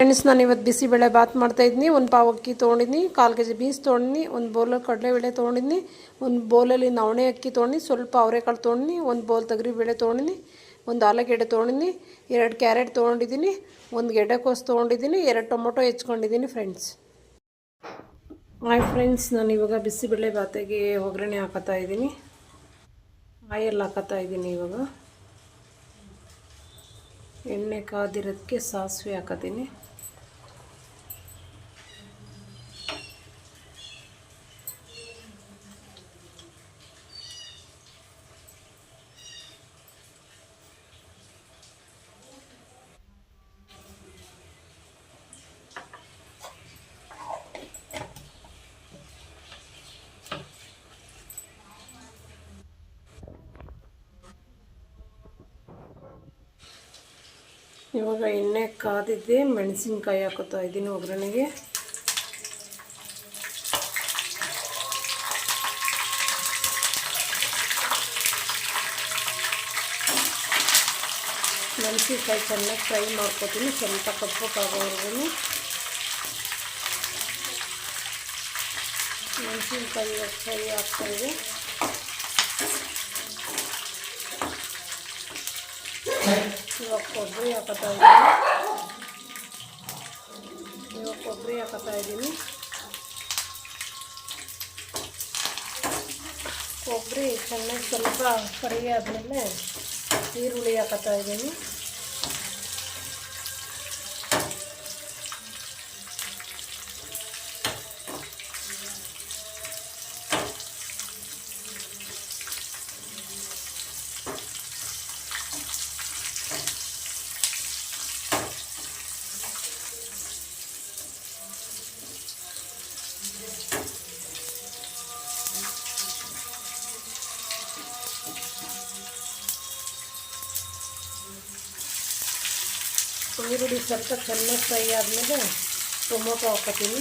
Friends ನಾನು ಇವತ್ತು ಬಿಸಿಬೇಳೆ ಬಾತ್ ಮಾಡ್ತಾಯಿದ್ದೀನಿ ಒಂದು ಪಾವು ಅಕ್ಕಿ ತೊಗೊಂಡಿದ್ದೀನಿ ಕಾಲು ಕೆ ಜಿ ಬೀನ್ಸ್ ತೊಗೊಂಡಿನಿ ಒಂದು ಬೌಲಲ್ಲಿ ಕಡಲೆಬೇಳೆ ತೊಗೊಂಡಿದ್ದೀನಿ ಒಂದು ಬೌಲಲ್ಲಿ ನವಣೆ ಅಕ್ಕಿ ತೊಗೊಂಡು ಸ್ವಲ್ಪ ಅವರೆಕಾಳು ತೊಗೊಂಡಿನಿ ಒಂದು ಬೌಲ್ ತೊಗರಿಬೇಳೆ ತೊಗೊಂಡಿನಿ ಒಂದು ಆಲೂಗೆಡ್ಡೆ ತೊಗೊಂಡಿನಿ ಎರಡು ಕ್ಯಾರೆಟ್ ತೊಗೊಂಡಿದ್ದೀನಿ ಒಂದು ಗೆಡ್ಡೆಕೋಸು ತೊಗೊಂಡಿದ್ದೀನಿ ಎರಡು ಟೊಮೊಟೊ ಹೆಚ್ಕೊಂಡಿದ್ದೀನಿ ಫ್ರೆಂಡ್ಸ್ ಆಯ್ ಫ್ರೆಂಡ್ಸ್ ನಾನು ಇವಾಗ ಬಿಸಿಬೇಳೆ ಬಾತಿಗೆ ಒಗ್ಗರಣೆ ಹಾಕತ್ತಾ ಇದ್ದೀನಿ. ಆಯಲ್ ಹಾಕತ್ತಾ ಇದ್ದೀನಿ ಇವಾಗ. ಎಣ್ಣೆ ಕಾದಿರೋದಕ್ಕೆ ಸಾಸಿವೆ ಹಾಕತ್ತೀನಿ. ಇವಾಗ ಎಣ್ಣೆ ಕಾದಿದ್ದೆ, ಮೆಣಸಿನ್ಕಾಯಿ ಹಾಕೋತಾ ಇದ್ದೀನಿ ಒಗ್ಗರಣೆಗೆ. ಮೆಣಸಿನ್ಕಾಯಿ ಚೆನ್ನಾಗಿ ಫ್ರೈ ಮಾಡ್ಕೋತೀನಿ, ಸ್ವಲ್ಪ ಕಪ್ಪಕ್ಕಾಗೋವರೆಗೂ ಮೆಣಸಿನ್ಕಾಯಿ ಫ್ರೈ ಆಗ್ತಾಯಿದೆ ಇವಾಗ ಕೊಬ್ಬರಿ ಹಾಕತ್ತಾ ಇದ್ದೀನಿ ಇವಾಗ ಕೊಬ್ಬರಿ ಹಾಕತ್ತಾ ಇದ್ದೀನಿ ಕೊಬ್ಬರಿ ಚೆನ್ನಾಗಿ ಸ್ವಲ್ಪ ಫ್ರೈ ಆದಮೇಲೆ ಈರುಳ್ಳಿ ಹಾಕತ್ತಾ ಇದ್ದೀನಿ ಈರುಳ್ಳಿ ಸ್ವಲ್ಪ ಚೆನ್ನಾಗಿ ಫ್ರೈ ಆದಮೇಲೆ ಟೊಮೊಟೊ ಹಾಕೋತೀನಿ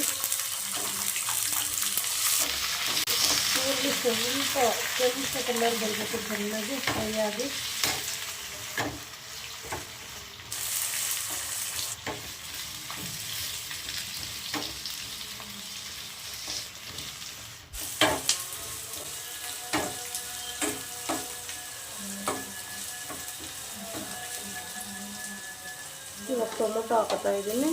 ಈರುಳ್ಳಿ ಸ್ವಲ್ಪ ಸ್ವಲ್ಪ ಕಲರ್ ಬರಬೇಕು ಚೆನ್ನಾಗಿ ಫ್ರೈ ಆಗಿ ಇವಾಗ ಟೊಮೊಟೊ ಹಾಕೋತಾ ಇದ್ದೀನಿ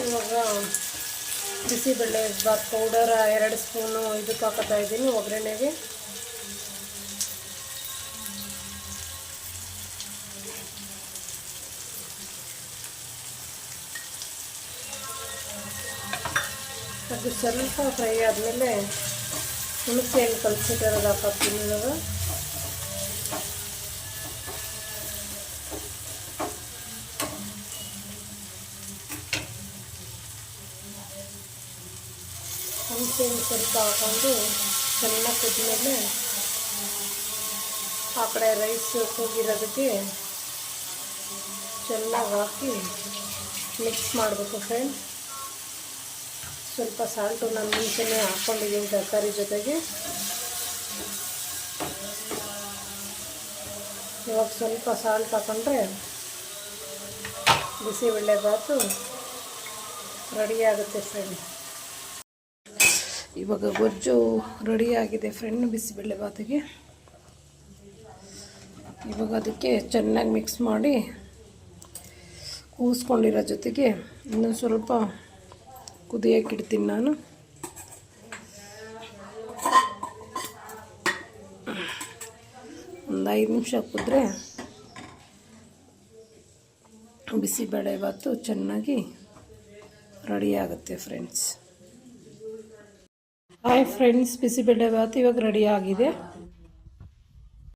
ಇವಾಗ ಬಿಸಿಬೇಳೆ ಬಾತ್ ಪೌಡರ್, ಎರಡು ಸ್ಪೂನು ಇದಕ್ಕೆ ಹಾಕೋತಾ ಇದ್ದೀನಿ, ಒಗ್ಗರಣೆಗೆ. ಅದು ಸ್ವಲ್ಪ ಫ್ರೈ ಆದಮೇಲೆ ಹುಣಸೆ ಹಣ್ಣು ಕಲಸಿಟ್ಟಿರೋದು ಹಾಕೋತೀನಿ ಇವಾಗ. ಹುಣಸೆ ಸ್ವಲ್ಪ ಹಾಕೊಂಡು ಚೆನ್ನಾಗಿ ಕುದ್ಮೇಲೆ ಆ ಕಡೆ ರೈಸ್ ಕೂಗಿರೋದಕ್ಕೆ ಚೆನ್ನಾಗಿ ಹಾಕಿ ಮಿಕ್ಸ್ ಮಾಡಬೇಕು ಫ್ರೆಂಡ್ ಸ್ವಲ್ಪ ಸಾಲ್ಟು ನಾನು ಮುಂಚೆನೇ ಹಾಕ್ಕೊಂಡಿದ್ದೀನಿ ತರಕಾರಿ ಜೊತೆಗೆ. ಇವಾಗ ಸ್ವಲ್ಪ ಸಾಲ್ಟ್ ಹಾಕೊಂಡ್ರೆ ಬಿಸಿಬೇಳೆಬಾತು ರೆಡಿ ಆಗುತ್ತೆ ಫ್ರೆಂಡ್ ಇವಾಗ ಗೊಜ್ಜು ರೆಡಿ ಆಗಿದೆ. ಫ್ರೆಂಡ್ ಬಿಸಿಬೇಳೆಬಾತಿಗೆ ಇವಾಗ ಅದಕ್ಕೆ ಚೆನ್ನಾಗಿ ಮಿಕ್ಸ್ ಮಾಡಿ ಕೂಸ್ಕೊಂಡಿರೋ ಜೊತೆಗೆ ಇನ್ನೊಂದು ಸ್ವಲ್ಪ ಕುದಿಯೋಕೆ ಇಡ್ತೀನಿ ನಾನು. ಒಂದು ಐದು ನಿಮಿಷ ಕುದ್ರೆ ಬಿಸಿಬೇಳೆ ಬಾತು ಚೆನ್ನಾಗಿ ರೆಡಿ ಆಗುತ್ತೆ friends hi friends bisi bele bath ಇವಾಗ ರೆಡಿ ಆಗಿದೆ.